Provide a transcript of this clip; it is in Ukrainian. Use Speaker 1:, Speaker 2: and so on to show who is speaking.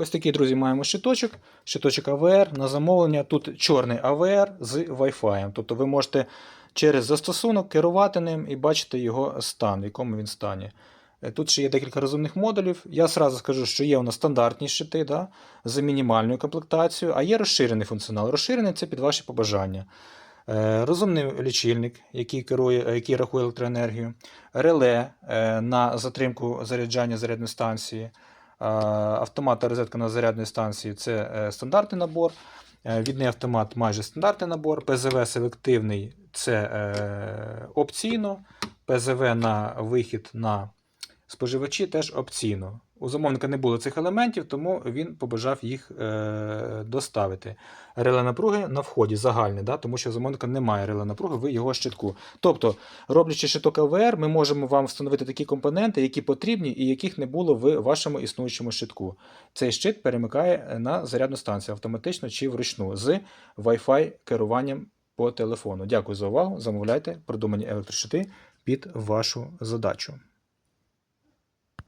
Speaker 1: Ось такий, друзі, маємо щиточок. Щиточок АВР на замовлення. Тут чорний АВР з Wi-Fi. Тобто ви можете через застосунок керувати ним і бачити його стан, в якому він стані. Е, Тут ще є декілька розумних модулів. Я сразу скажу, що є у нас стандартні щити да, з мінімальною комплектацією, а є розширений функціонал. Розширений це під ваші побажання. Е, Розумний лічильник, який керує, е, який рахує електроенергію, реле на затримку заряджання зарядної станції, автомат та розетка на зарядної станції це е, стандартний набор. Е, Відний автомат майже стандартний набор. ПЗВ селективний це е, опційно. ПЗВ на вихід на споживачі теж опційно. У замовника не було цих елементів, тому він побажав їх е, доставити. Реле напруги на вході загальне, да, тому що у замовника немає реле напруги в його щитку. Тобто, роблячи щиток АВР, ми можемо вам встановити такі компоненти, які потрібні і яких не було в вашому існуючому щитку. Цей щит перемикає на зарядну станцію автоматично чи вручну з Wi-Fi керуванням по телефону. Дякую за увагу. Замовляйте продумані електрощити під вашу задачу.